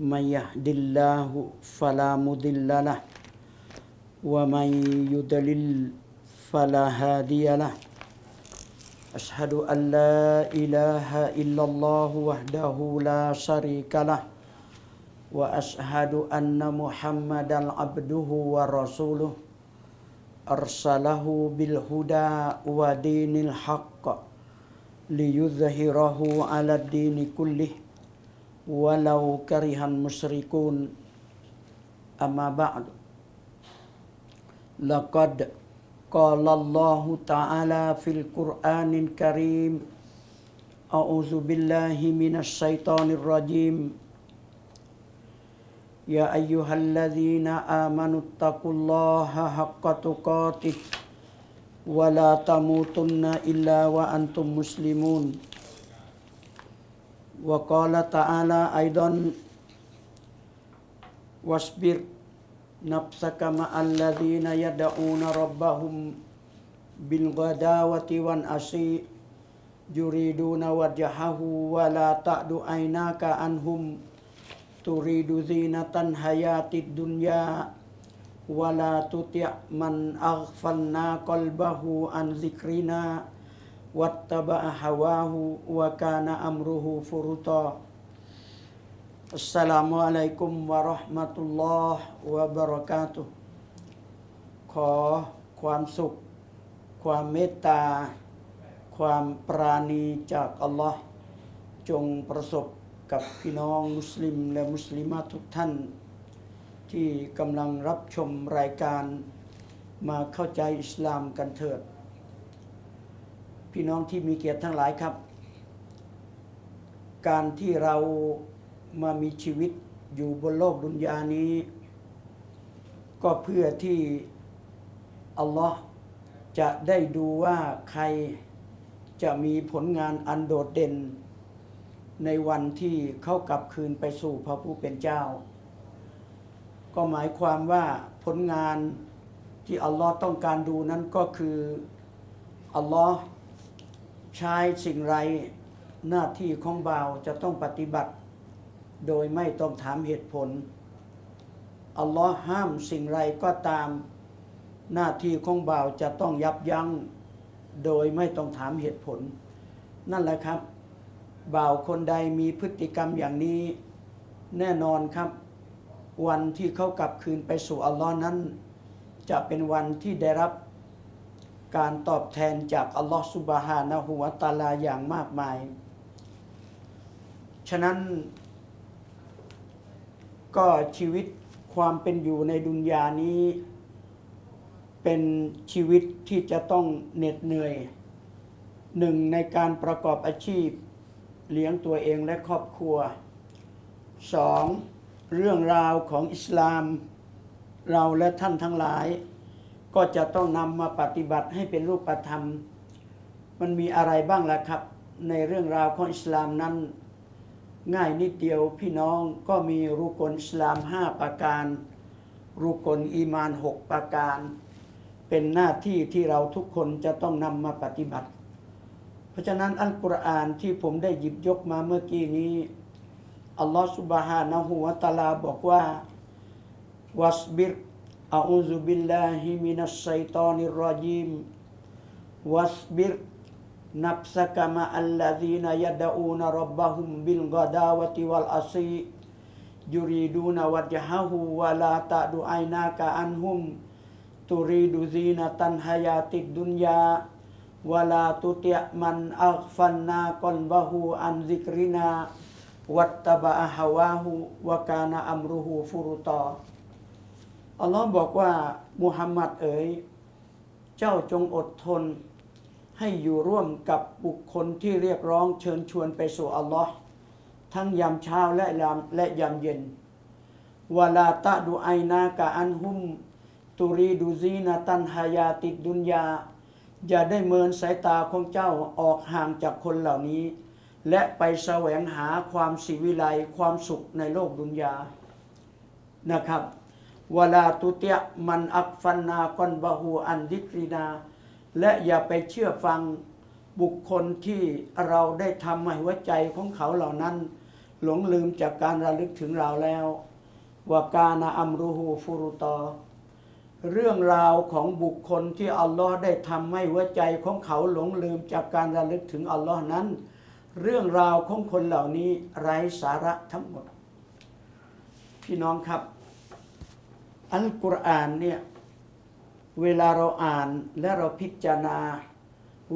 من يهد الله فلا مضل له ومن يضلل فلا هادي له اشهد ان لا اله الا الله وحده لا شريك له واشهد ان محمدا عبده ورسوله ارسله بالهدى ودين الحق ليظهره على الدين كله ولو كره المشركون. أما بعد لقد قال الله تعالى في القرآن الكريم أعوذ بالله من الشيطان الرجيم. يا أيها الذين آمنوا اتقوا الله حق تقاته ولا تموتن إلا وأنتم مسلمون. وقال تعالى أيضا واصبر نفسك مع الذين يدعون ربهم بالغداوة والعشي يريدون وجهه ولا تعد عيناك عنهم تريد زينة الحياة الدنيا ولا تطع من أغفلنا قلبه عن ذكرنا วัตตบะฮาวาหูวกานะอัมรุหูฟุรุตออัสสลามุอะลัยกุมวะราะห์มะตุลลอฮ์วะบราะกาตุขอความสุข ความเมตตา ความปราณีจากอัลลอฮ์จงประสบกับพี่น้องมุสลิมและมุสลิมาทุกท่าน ที่กำลังรับชมรายการมาเข้าใจอิสลามกันเถิด พี่น้องที่มีเกียรติทั้งหลายครับ การที่เรามามีชีวิตอยู่บนโลกดุนยานี้ ก็เพื่อที่อัลลอฮ์จะได้ดูว่าใครจะมีผลงานอันโดดเด่น ในวันที่เขากลับคืนไปสู่พระผู้เป็นเจ้า ก็หมายความว่าผลงานที่อัลลอฮ์ต้องการดูนั้นก็คืออัลลอฮ์ ใช้สิ่งไรหน้าที่ของบ่าวจะต้องปฏิบัติ โดยไม่ต้องถามเหตุผล อัลลอฮ์ห้ามสิ่งไรก็ตาม หน้าที่ของบ่าวจะต้องยับยั้งโดยไม่ต้องถามเหตุผล นั่นแหละครับ บ่าวคนใดมีพฤติกรรมอย่างนี้ แน่นอนครับ วันที่เขากลับคืนไปสู่อัลลอฮ์นั้น จะเป็นวันที่ได้รับ การตอบแทนจากอัลลอฮ์สุบฮานะฮูวะตาลาอย่างมากมาย ฉะนั้น ก็ชีวิตความเป็นอยู่ในดุนยานี้ เป็นชีวิตที่จะต้องเหน็ดเหนื่อยหนึ่งในการประกอบอาชีพ เลี้ยงตัวเองและครอบครัวสองเรื่องราวของอิสลาม เราและท่านทั้งหลาย ก็จะต้องนำมาปฏิบัติให้เป็นรูปธรรม มันมีอะไรบ้างล่ะครับ ในเรื่องราวของอิสลามนั้น ง่ายนิดเดียวพี่น้องก็มีรุกลอิสลามห้าประการรุกลอีมานหกประการ เป็นหน้าที่ที่เราทุกคนจะต้องนำมาปฏิบัติ เพราะฉะนั้นอัลกุรอานที่ผมได้หยิบยกมาเมื่อกี้นี้อัลลอฮฺสุบฮานะฮูวะตาลาบอกว่าวัสบิร أعوذ بالله من الشيطان الرجيم. واصبر نفسك مع الذين يدعون ربهم بالغداوة والأصي يريدون وجهه ولا تعد عيناك عنهم. تريد زينة حياة الدنيا ولا تطع من أغفلنا قلبه عن ذكرنا. واتبع هواه وكان أمره فرطا. อัลลอฮ์บอกว่ามุฮัมมัดเอ๋ยเจ้าจงอดทน ให้อยู่ร่วมกับบุคคลที่เรียกร้องเชิญชวนไปสู่อัลลอฮ์ทั้งยามเช้าและยามและยามเย็นวลาตะดูไอนากะอันหุม ตุรีดูซีนาตันฮายาติดดุนยา อย่าได้เมินสายตาของเจ้าออกห่างจากคนเหล่านี้ และไปแสวงหาความสิวิไลความสุขในโลกดุนยานะครับ วลาตุเตียมันอักฟันนากอนบะฮูอันดิกรีนา และอย่าไปเชื่อฟังบุคคลที่เราได้ทำให้หัวใจของเขาเหล่านั้น หลงลืมจากการระลึกถึงเราแล้ววากานาอัมรูฮูฟุรุตอ เรื่องราวของบุคคลที่อัลลอฮ์ได้ทำให้หัวใจของเขาหลงลืมจากการระลึกถึงอัลลอฮ์นั้น เรื่องราวของคนเหล่านี้ไร้สาระทั้งหมด พี่น้องครับ อัลกุรอานเนี่ยเวลาเราอ่านและเราพิจารณา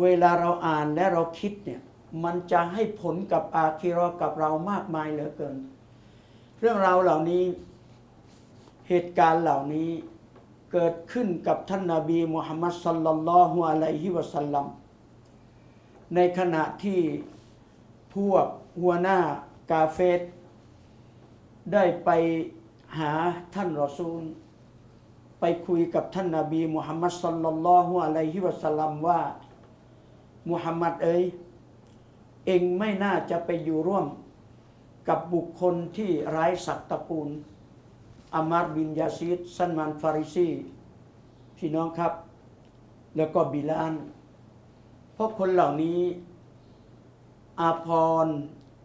เวลาเราอ่านและเราคิดเนี่ยมันจะให้ผลกับอาคิเรอกับเรามากมายเหลือเกิน เรื่องราวเหล่านี้เหตุการณ์เหล่านี้เกิดขึ้นกับท่านนาบีมุฮัมมัดสัลลัลลอฮุอะลัยฮิวะสัลลัมในขณะที่พวกหัวหน้ากาเฟสได้ไป หาท่านรอซูล ไปคุยกับท่านนาบีมุฮัมมัดสัลลัลลอฮุอะลัยฮิวะสัลลัมว่ามุฮัมมัดเอ๋ยเองไม่น่าจะไปอยู่ร่วมกับบุคคลที่ไร้ศักดิ์ตระกูลอามาร์บินยาซีดซันมันฟาริซีพี่น้องครับ แล้วก็บิลานเพราะคนเหล่านี้อาพร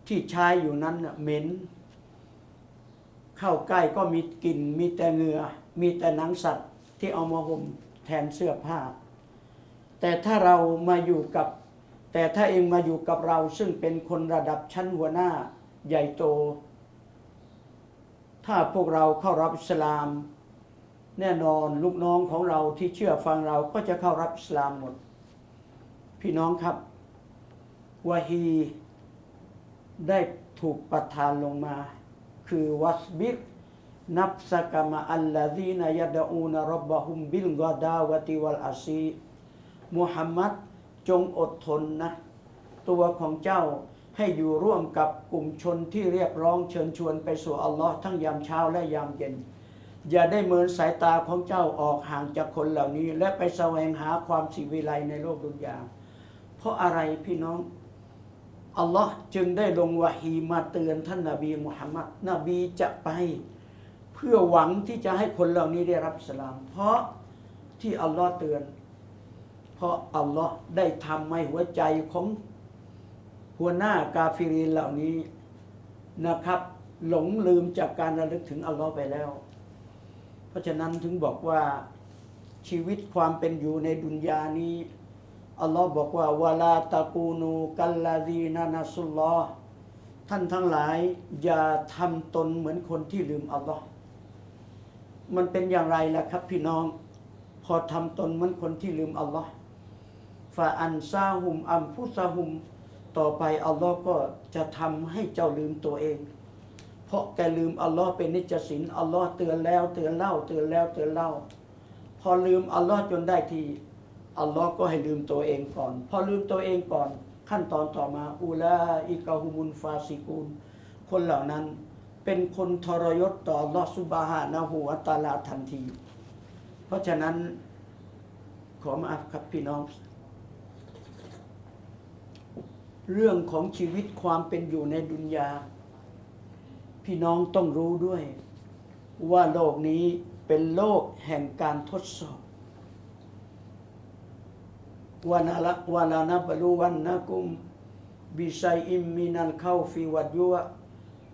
ที่ใช้อยู่นั้นน่ะเหม็น เข้าใกล้ก็มีกลิ่น มีแต่เหงื่อ มีแต่หนังสัตว์ที่เอามาห่มแทนเสื้อผ้า แต่ถ้าเรามาอยู่กับ แต่ถ้าเองมาอยู่กับเราซึ่งเป็นคนระดับชั้นหัวหน้าใหญ่โต ถ้าพวกเราเข้ารับอิสลาม แน่นอนลูกน้องของเราที่เชื่อฟังเราก็จะเข้ารับอิสลามหมด พี่น้องครับวะฮีได้ถูกประทานลงมา คือวัสบิรนับสกมะอัลลซีนยดอูนรับบะฮุมบิลกอดาวติวัลอาซีมุฮัมมัดจงอดทนนะ ตัวของเจ้าให้อยู่ร่วมกับกลุ่มชนที่เรียกร้องเชิญชวนไปสู่อัลลอฮ์ทั้งยามเช้าและยามเย็น อย่าได้เมินสายตาของเจ้าออกห่างจากคนเหล่านี้ และไปแสวงหาความสิวิไลในโลกดุนยาเพราะอะไรพี่น้อง อัลลอฮ์จึงได้ลงวะฮีมาเตือนท่านนาบีมุฮัมมัดนบีจะไป เพื่อหวังที่จะให้คนเหล่านี้ได้รับสลาม เพราะที่อัลลอฮ์เตือน เพราะอัลลอฮ์ได้ทำให้หัวใจของหัวหน้ากาฟิรีนเหล่านี้นะครับ หลงลืมจากการระลึกถึงอัลลอฮ์ไปแล้ว เพราะฉะนั้นถึงบอกว่าชีวิตความเป็นอยู่ในดุนยานี้ อัลลอฮ์บอกว่าวลาตะกูนูกัลลาดีนานาสุลลอฮ์ท่านทั้งหลาย อย่าทำตนเหมือนคนที่ลืมอัลลอฮ์มันเป็นอย่างไรล่ะครับพี่น้อง พอทำตนเหมือนคนที่ลืมอัลลอฮ์ฟาอันซาหุมอัมฟุซาหุม ต่อไปอัลลอฮ์ก็จะทำให้เจ้าลืมตัวเอง เพราะแกลืมอัลลอฮ์เป็นนิจสินอัลลอฮ์เตือนแล้วเตือนเล่าเตือนแล้วเตือนเล่า พอลืมอัลลอฮ์จนได้ที อัลลอฮ์ก็ให้ลืมตัวเองก่อน พอลืมตัวเองก่อน ขั้นตอนต่อมาอูลาอิกะฮุมุนฟาซิกูนคนเหล่านั้นเป็นคนทรยศต่อลอฮ์ซุบฮานะฮูวตาลาทันที เพราะฉะนั้นขอมาอัครับพี่น้อง เรื่องของชีวิตความเป็นอยู่ในดุนยา พี่น้องต้องรู้ด้วย ว่าโลกนี้เป็นโลกแห่งการทดสอบ วานาละวาลานะบลูวันนะกุมบิชัยอิมมินัลเข้าฟิวัดยุว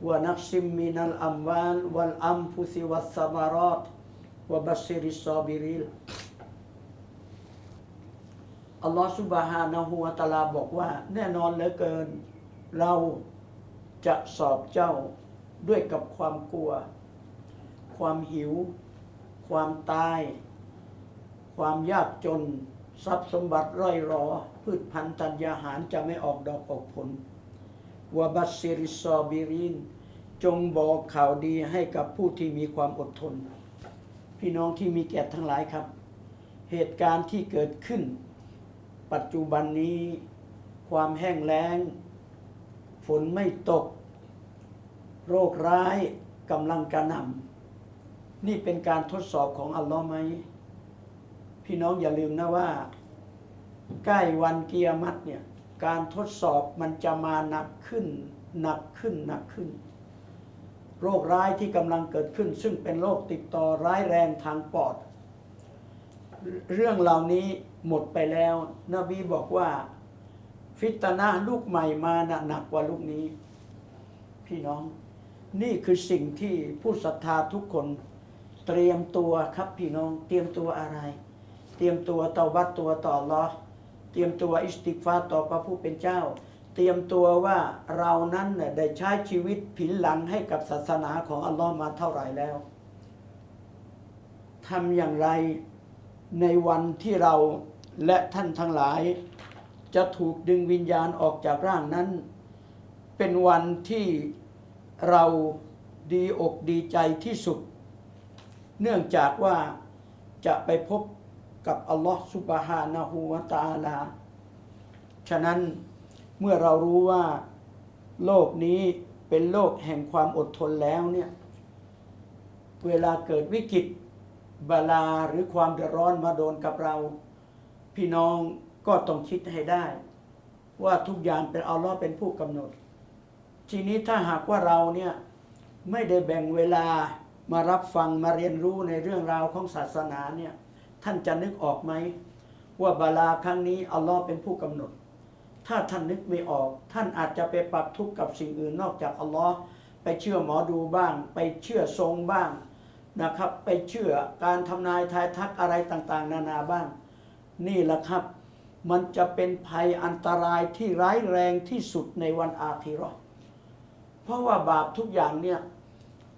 วานักซิมมินัลอัมวานวัลอัมฟุซิวัสสมารอตวะบัสซิริสซอบิริลอัลลอฮฺสุบฮานะฮูวะตะอาลาบอกว่า แน่นอนเหลือเกิน เราจะสอบเจ้าด้วยกับความกลัว ความหิว ความตาย ความยากจน ทรัพย์สมบัติร่อยรอ พืชพันธุ์ธัญญาหารจะไม่ออกดอกออกผลวบัสซิริซอบิรินจงบอกข่าวดีให้กับผู้ที่มีความอดทน พี่น้องที่มีแก่ทั้งหลายครับ เหตุการณ์ที่เกิดขึ้น ปัจจุบันนี้ ความแห้งแล้ง ฝนไม่ตก โรคร้ายกำลังกระหน่นี่เป็นการทดสอบของอัลลอฮ์ไหม พี่น้องอย่าลืมนะว่า ใกล้วันเกียรติเนี่ยการทดสอบมันจะมาหนักขึ้น หนักขึ้นหนักขึ้น โรคร้ายที่กำลังเกิดขึ้น ซึ่งเป็นโรคติดต่อร้ายแรงทางปอด เรื่องเหล่านี้หมดไปแล้ว นบีบอกว่า ฟิตนะลูกใหม่มานะหนักกว่าลูกนี้ พี่น้องนี่คือสิ่งที่ผู้ศรัทธาทุกคนเตรียมตัวครับพี่น้องเตรียมตัวอะไร ตรียมตัวเตาบัตตัวต่อลอเตรียมตัวอิสติฟาต่อพระผู้เป็นเจ้า เตรียมตัวว่าเรานั้นได้ใช้ชีวิตผินหลังให้กับศาสนาของอัลลอฮ์มาเท่าไหร่แล้วทำอย่างไรในวันที่เราและท่านทั้งหลาย จะถูกดึงวิญญาณออกจากร่างนั้น เป็นวันที่เราดีอกดีใจที่สุด เนื่องจากว่าจะไปพบ กับอัลลอฮ์สุบฮานะฮูวะตะอาลา ฉะนั้นเมื่อเรารู้ว่าโลกนี้เป็นโลกแห่งความอดทนแล้วเนี่ย เวลาเกิดวิกฤตบาลาหรือความเดือดร้อนมาโดนกับเรา พี่น้องก็ต้องคิดให้ได้ ว่าทุกอย่างเป็นอัลลอฮ์เป็นผู้กำหนด ทีนี้ถ้าหากว่าเราเนี่ยไม่ได้แบ่งเวลามารับฟังมาเรียนรู้ในเรื่องราวของศาสนาเนี่ย ท่านจะนึกออกไหมว่าบาลาครั้งนี้อัลลอฮ์เป็นผู้กำหนด ถ้าท่านนึกไม่ออก ท่านอาจจะไปปรับทุกข์กับสิ่งอื่นนอกจากอัลลอฮ์ไปเชื่อหมอดูบ้าง ไปเชื่อทรงบ้างนะครับ ไปเชื่อการทำนายทายทักอะไรต่างๆ นานาบ้าง นี่แหละครับ มันจะเป็นภัยอันตรายที่ร้ายแรงที่สุดในวันอาคิราะห์เพราะว่าบาปทุกอย่างเนี่ย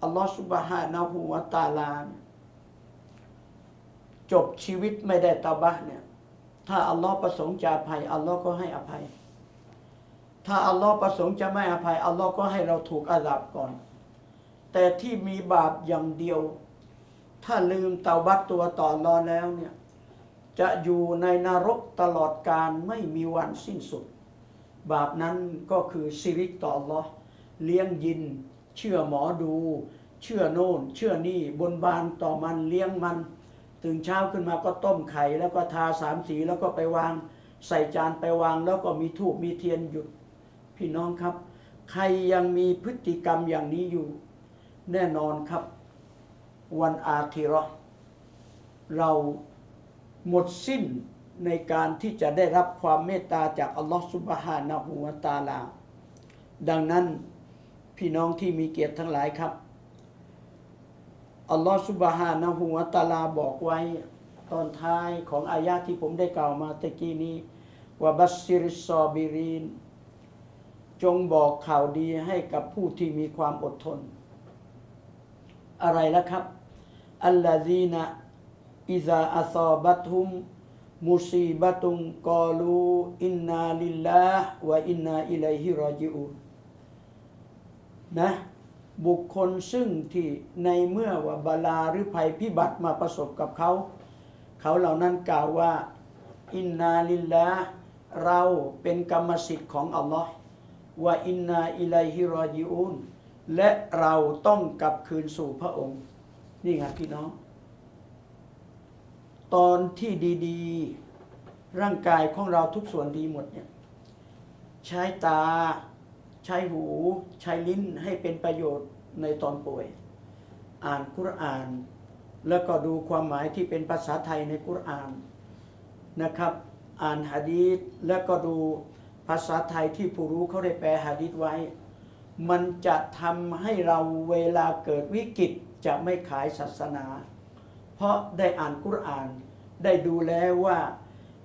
อัลลอฮฺสุบฮานะฮูวะตาลาเนี่ย จบชีวิตไม่ได้ตาบะเนี่ย ถ้าอัลลอฮ์ประสงค์จะอภัย อัลลอฮ์ก็ให้อภัย ถ้าอัลลอฮ์ประสงค์จะไม่อภัย อัลลอฮ์ก็ให้เราถูกอาดับก่อน แต่ที่มีบาปอย่างเดียว ถ้าลืมเตาบัตตัวต่ออัลลอฮ์แล้วเนี่ย จะอยู่ในนรกตลอดการไม่มีวันสิ้นสุด บาปนั้นก็คือสิริกต่ออัลลอฮ์เลี้ยงยิน เชื่อหมอดู เชื่อโน่น เชื่อนี่บนบานต่อมันเลี้ยงมัน ตื่นเช้าขึ้นมาก็ต้มไข่แล้วก็ทาสามสีแล้วก็ไปวางใส่จานไปวาง แล้วก็มีทูบมีเทียนหยุดพี่น้องครับ ใครยังมีพฤติกรรมอย่างนี้อยู่ แน่นอนครับ วันอาทิราะห์เราหมดสิ้นในการที่จะได้รับความเมตตาจากอัลลอฮฺสุบฮานะฮูวะตาลา ดังนั้นพี่น้องที่มีเกียรติทั้งหลายครับ อัลลอฮฺสุบฮานะฮูวะตาลาบอกไว้ตอนท้ายของอายะที่ผมได้กล่าวมาตะกี้นี้ว่าบัสซิริซอบิรีนจงบอกข่าวดีให้กับผู้ที่มีความอดทน อะไรล่ะครับอัลลาซีนะอิซาอัซอบัตุมมุซีบะตุงกอลูอินนาลิลลาห์วะอินนาอิลัยฮิรอจิอูนนะ บุคคลซึ่งที่ในเมื่อว่าบาลาหรือภัยพิบัติมาประสบกับเขา เขาเหล่านั้นกล่าวว่า อินนาลิลลาห์เราเป็นกรรมสิทธิ์ของอัลลอฮ์วะอินนาอิลัยฮิรอจิอูนและเราต้องกลับคืนสู่พระองค์ นี่ไงพี่น้อง ตอนที่ดีๆ ร่างกายของเราทุกส่วนดีหมดเนี่ยใช้ตา ใช้หูใช้ลิ้นให้เป็นประโยชน์ในตอนป่วย อ่านกุรอาน แล้วก็ดูความหมายที่เป็นภาษาไทยในกุรอานนะครับ อ่านหะดีษแล้วก็ดูภาษาไทยที่ผู้รู้เขาได้แปลหะดีษไว้ มันจะทำให้เราเวลาเกิดวิกฤตจะไม่ขายศาสนา เพราะได้อ่านกุรอาน ได้ดูแล้วว่า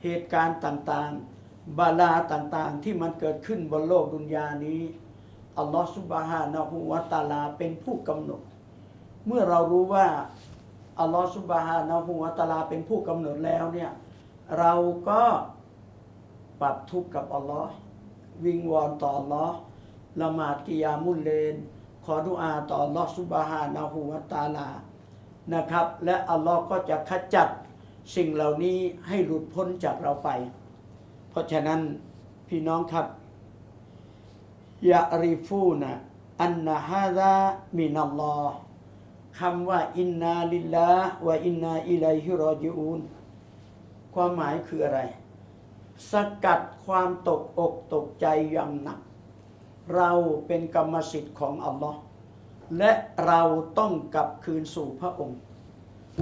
เหตุการณ์ต่างๆ บาลาต่างๆที่มันเกิดขึ้นบนโลกดุนยานี้อัลลอฮฺสุบฮานะฮูวะตาลาเป็นผู้กำหนด เมื่อเรารู้ว่าอัลลอฮฺสุบฮานะฮูวะตาลาเป็นผู้กำหนดแล้วเนี่ยเราก็ปรับทุกข์กับอัลลอฮ์วิงวอนต่ออัลลอฮ์ละหมาดกิยามุลเลน ขอดุอาต่ออัลลอฮ์สุบฮานะฮูวะตาลานะครับ และอัลลอฮ์ก็จะขจัดสิ่งเหล่านี้ให้หลุดพ้นจากเราไป ราะฉะนั้นพี่น้องครับยะริฟูนะอันนะฮาดามินัลลอฮ์คำว่าอินนาลิลลาห์วะอินนาอิลัยฮิรอจิอูนความหมายคืออะไร สกัดความตกอกตกใจอย่างหนัก เราเป็นกรรมสิทธิ์ของอัลลอฮ์และเราต้องกลับคืนสู่พระองค์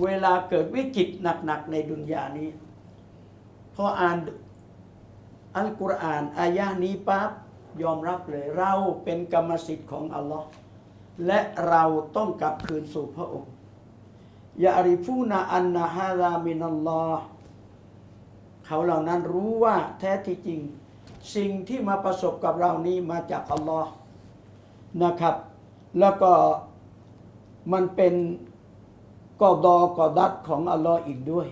เวลาเกิดวิกฤตหนักๆในดุนยานี้พออ่าน อัลกุรอานอายะนี้ปั๊บยอมรับเลยเราเป็นกรรมสิทธิ์ของอัลลอฮ์และเราต้องกลับคืนสู่พระองค์ยาอาริฟูนาอันนาฮารามินัลลอฮ์เขาเหล่านั้นรู้ว่าแท้ที่จริง สิ่งที่มาประสบกับเรานี้มาจากอัลลอฮ์นะครับ แล้วก็มันเป็นกอดอกอดัดของอัลลอฮ์อีกด้วย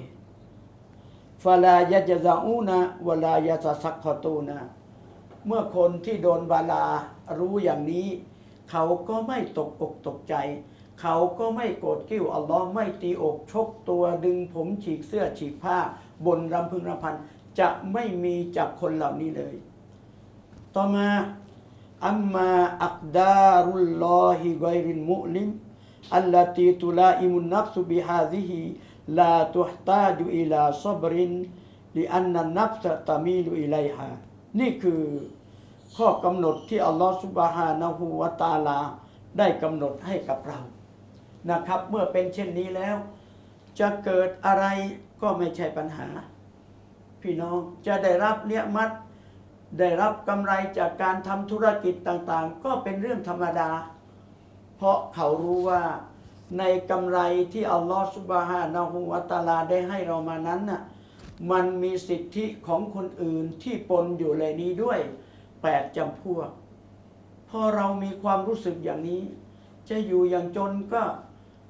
ฟลายะจซาอูนะวลายะซะซักขอตูนะเมื่อคนที่โดนบาลารู้อย่างนี้ เขาก็ไม่ตกอกตกใจ เขาก็ไม่โกรธกิ้วอัลลอฮ์ไม่ตีอกชกตัวดึงผมฉีกเสื้อฉีกผ้า บนรำพึงรำพัน จะไม่มีจากคนเหล่านี้เลย ต่อมาอัมมาอักดารุลลอฮิกอยรินมุลิมอัลลตีตุลาอิมุนนับสุบิฮาซิฮิ ลาตุฮตาจุอิลาซบรินลิอันนันนับสตามีลุอิไลฮานี่คือข้อกำหนดที่อัลลอฮฺสุบฮานะฮูวะตาลา ได้กำหนดให้กับเรา นะครับ เมื่อเป็นเช่นนี้แล้ว จะเกิดอะไรก็ไม่ใช่ปัญหา พี่น้องจะได้รับเนียมัดได้รับกำไรจากการทำธุรกิจต่างๆ ก็เป็นเรื่องธรรมดา เพราะเขารู้ว่า ในกำไรที่อัลลอฮฺสุบฮานะฮูวะตาลาได้ให้เรามานั้นน่ะมันมีสิทธิของคนอื่นที่ปนอยู่ในนี้ด้วยแปดจำพวก พอเรามีความรู้สึกอย่างนี้ จะอยู่อย่างจนก็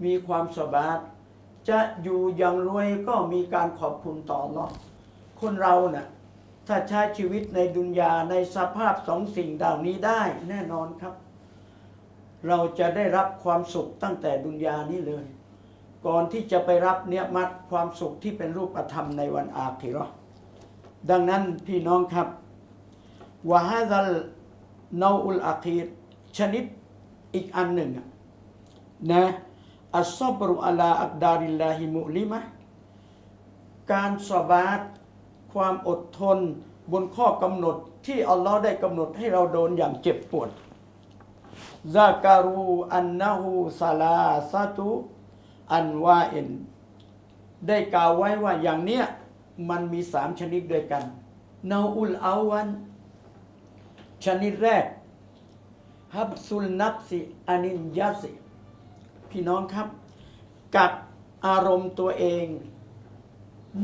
มีความสบายจะอยู่อย่างรวยก็มีการขอบคุณต่ออัลลอฮ์คนเราน่ะถ้าใช้ชีวิตในดุนยาในสภาพสองสิ่งเหล่านี้ได้แน่นอนครับ เราจะได้รับความสุขตั้งแต่ดุนยานี้เลย ก่อนที่จะไปรับเนียมัดความสุขที่เป็นรูปธรรมในวันอาคิราะห์ดังนั้นพี่น้องครับวะฮาซัลนาอุลอาคีรชนิดอีกอันหนึ่งนะอัสซอบรุอัลาอักดาริลลาฮิมุลิมะการสบาดความอดทนบนข้อกำหนดที่อัลลอฮ์ได้กำหนดให้เราโดนอย่างเจ็บปวด ซาการูอันนะฮูซาลาซาตุอันวาเอ็นได้กล่าวไว้ว่าอย่างเนี้ยมันมีสามชนิดด้วยกันนาอุลอาวัน ชนิดแรกฮับซุลนับสิอานินยาสิพี่น้องครับ กับอารมณ์ตัวเอง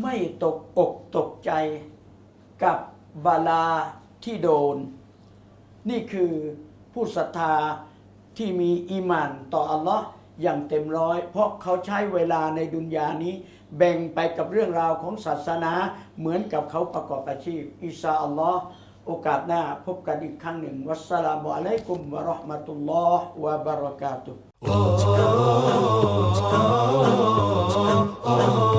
ไม่ตกอกตกใจกับบาลาที่โดน นี่คือผู้ศรัทธา ที่มีอีมานต่ออัลลอฮ์อย่างเต็มร้อย เพราะเขาใช้เวลาในดุนยานี้ แบ่งไปกับเรื่องราวของศาสนาเหมือนกับเขาประกอบอาชีพอิชาอัลลอฮ์โอกาสหน้าพบกันอีกครั้งหนึ่ง วัสสลามุอะลัยกุมวะราะห์มะตุลลอฮ์วะบะเราะกาตุฮ์